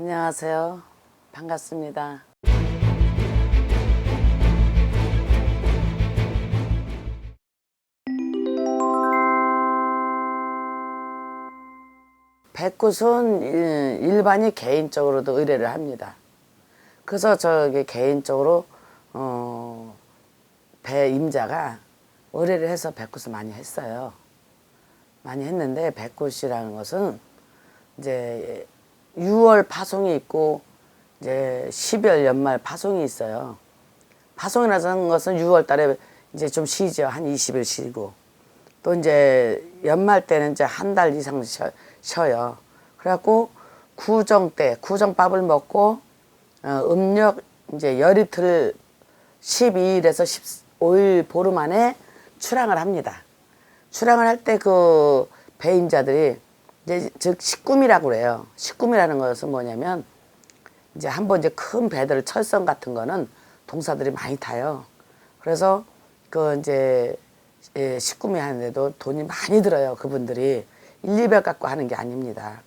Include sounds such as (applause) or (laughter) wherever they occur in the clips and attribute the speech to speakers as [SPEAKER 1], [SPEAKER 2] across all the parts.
[SPEAKER 1] 안녕하세요. 반갑습니다. 일- 일반이 개인적으로도 의뢰를 합니다. 그래서 저기 개인적으로 어, 배 임자가 의뢰를 해서 백굿을 많이 했어요. 많이 했는데 백굿이라는 것은 이제 6월 파송이 있고 이제 12월 연말 파송이 있어요. 파송이라는 것은 6월 달에 이제 좀 쉬죠. 한 20일 쉬고. 또 이제 연말 때는 이제 한 달 이상 쉬, 쉬어요. 그래갖고 구정 때 구정밥을 먹고 어, 음력 이제 열이틀 12일에서 15일 보름 안에 출항을 합니다. 출항을 할 때 그 배임자들이 이제 즉 식구미라고 그래요. 식구미라는 것은 뭐냐면 이제 한번 이제 큰 배들 철선 같은 거는 동사들이 많이 타요. 그래서 그 이제 예, 식구미 하는데도 돈이 많이 들어요. 그분들이 1, 200 갖고 하는 게 아닙니다.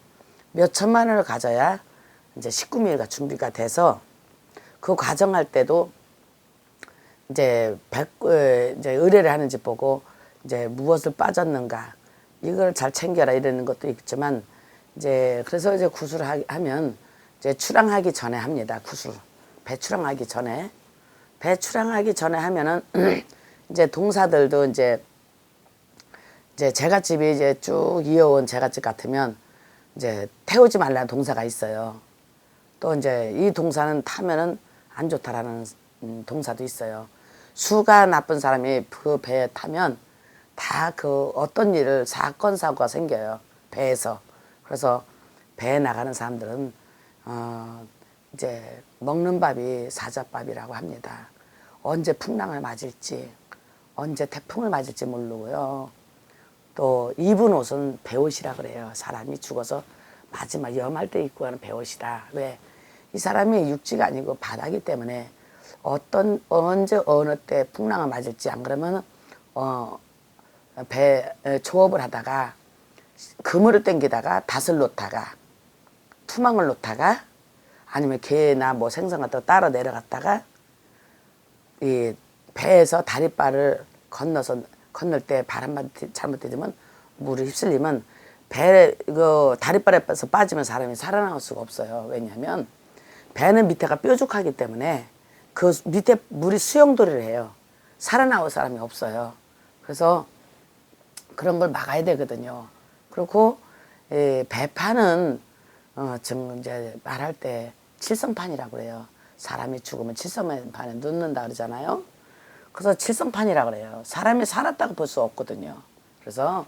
[SPEAKER 1] 몇 천만 원을 가져야 이제 식구미가 준비가 돼서 그 과정할 때도 이제 백, 에, 이제 의뢰를 하는 집 보고 이제 무엇을 빠졌는가 이걸 잘 챙겨라 이러는 것도 있지만 이제 그래서 이제 구슬을 하, 하면 이제 출항하기 전에 합니다 구슬 배 출항하기 전에 배 출항하기 전에 하면은 (clears throat) 이제 동사들도 이제 이제 제갓집이 이제 쭉 이어온 제갓집 같으면 이제 태우지 말라는 동사가 있어요. 또 이제 이 동사는 타면은 안 좋다라는 음, 동사도 있어요. 수가 나쁜 사람이 그 배에 타면 다 그 어떤 일을 사건 사고가 생겨요 배에서. 그래서 배에 나가는 사람들은 어 이제 먹는 밥이 사자밥이라고 합니다. 언제 풍랑을 맞을지 언제 태풍을 맞을지 모르고요. 또 입은 옷은 배옷이라 그래요. 사람이 죽어서 마지막 염할 때 입고 가는 배옷이다. 왜? 이 사람이 육지가 아니고 바다기 때문에 어떤 언제 어느 때 풍랑을 맞을지 안 그러면 어 배 조업을 하다가 그물을 땡기다가 닷을 놓다가 투망을 놓다가 아니면 개나 뭐 생선 같은 거 따라 내려갔다가 이 배에서 다리바를 건너서 건널 때 바람만 잘못되면 물을 휩쓸리면 배 그 다리바에서 빠지면 사람이 살아나올 수가 없어요. 왜냐하면 배는 밑에가 뾰족하기 때문에 그 밑에 물이 수영돌이를 해요. 살아나올 사람이 없어요. 그래서 그런 걸 막아야 되거든요. 그렇고 예, 배판은 어, 지금 이제 말할 때 칠성판이라고 그래요. 사람이 죽으면 칠성판에 눕는다 그러잖아요. 그래서 칠성판이라고 그래요. 사람이 살았다고 볼 수 없거든요. 그래서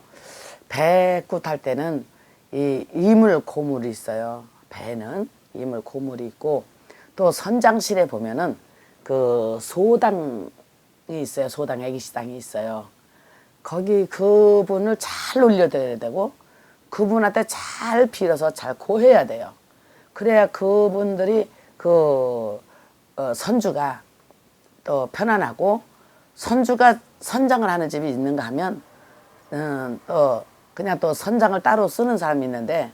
[SPEAKER 1] 배구 탈 때는 이 이물 고물이 있어요. 배는 이물 고물이 있고 또 선장실에 보면은 그 소당이 있어요. 소당 애기시당이 있어요. 거기 그분을 잘 놀려드려야 되고 그분한테 잘 빌어서 잘 고해야 돼요. 그래야 그분들이 그 어, 선주가 또 편안하고 선주가 선장을 하는 집이 있는가 하면 음, 또 그냥 또 선장을 따로 쓰는 사람이 있는데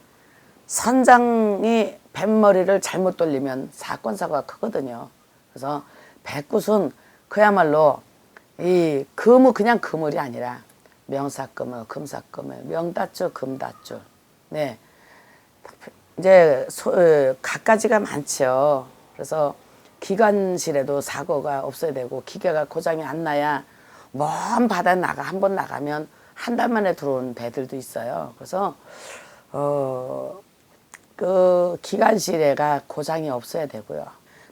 [SPEAKER 1] 선장이 뱃머리를 잘못 돌리면 사건 사고가 크거든요. 그래서 백굿은 그야말로 이 금은 그냥 그물이 아니라 명사금을 금사금을 명다줄 금다줄 네 이제 소, 어, 갖가지가 많죠. 그래서 기관실에도 사고가 없어야 되고 기계가 고장이 안 나야 먼 바다 나가 한 번 나가면 한 달 만에 들어온 배들도 있어요. 그래서 어 그 기관실에가 고장이 없어야 되고요.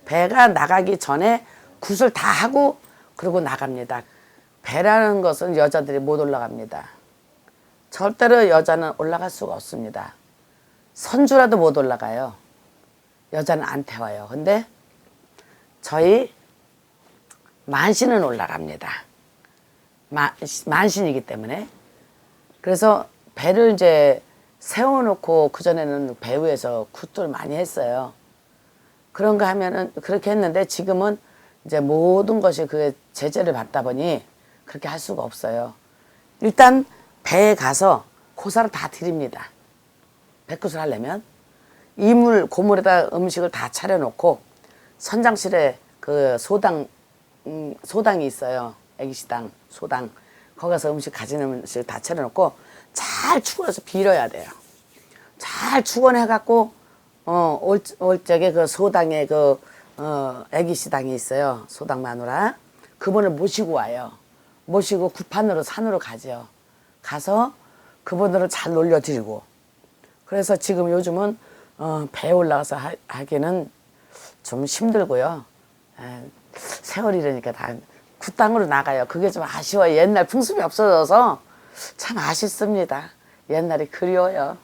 [SPEAKER 1] 배가 나가기 전에 굿을 다 하고 그러고 나갑니다. 배라는 것은 여자들이 못 올라갑니다. 절대로 여자는 올라갈 수가 없습니다. 선주라도 못 올라가요. 여자는 안 태워요. 근데 저희 만신은 올라갑니다. 마, 만신이기 때문에. 그래서 배를 이제 세워놓고 그전에는 배 위에서 굿을 많이 했어요. 그런 거 하면은 그렇게 했는데 지금은 이제 모든 것이 그 제재를 받다 보니 그렇게 할 수가 없어요. 일단 배에 가서 고사를 다 드립니다. 백굿을 하려면 이물 고물에다 음식을 다 차려놓고 선장실에 그 소당 음, 소당이 있어요. 애기시당 소당 거기 가서 음식 가진 음식 다 차려놓고 잘 추워서 빌어야 돼요. 잘 축원해갖고 어, 올, 올 적에 그 소당에 그 어, 애기 시당이 있어요. 소당 마누라 그분을 모시고 와요. 모시고 구판으로 산으로 가죠. 가서 그분들을 잘 놀려드리고 그래서 지금 요즘은 어, 배에 올라가서 하, 하기는 좀 힘들고요. 에, 세월이라니까 다 굿땅으로 나가요. 그게 좀 아쉬워요. 옛날 풍습이 없어져서 참 아쉽습니다. 옛날이 그리워요.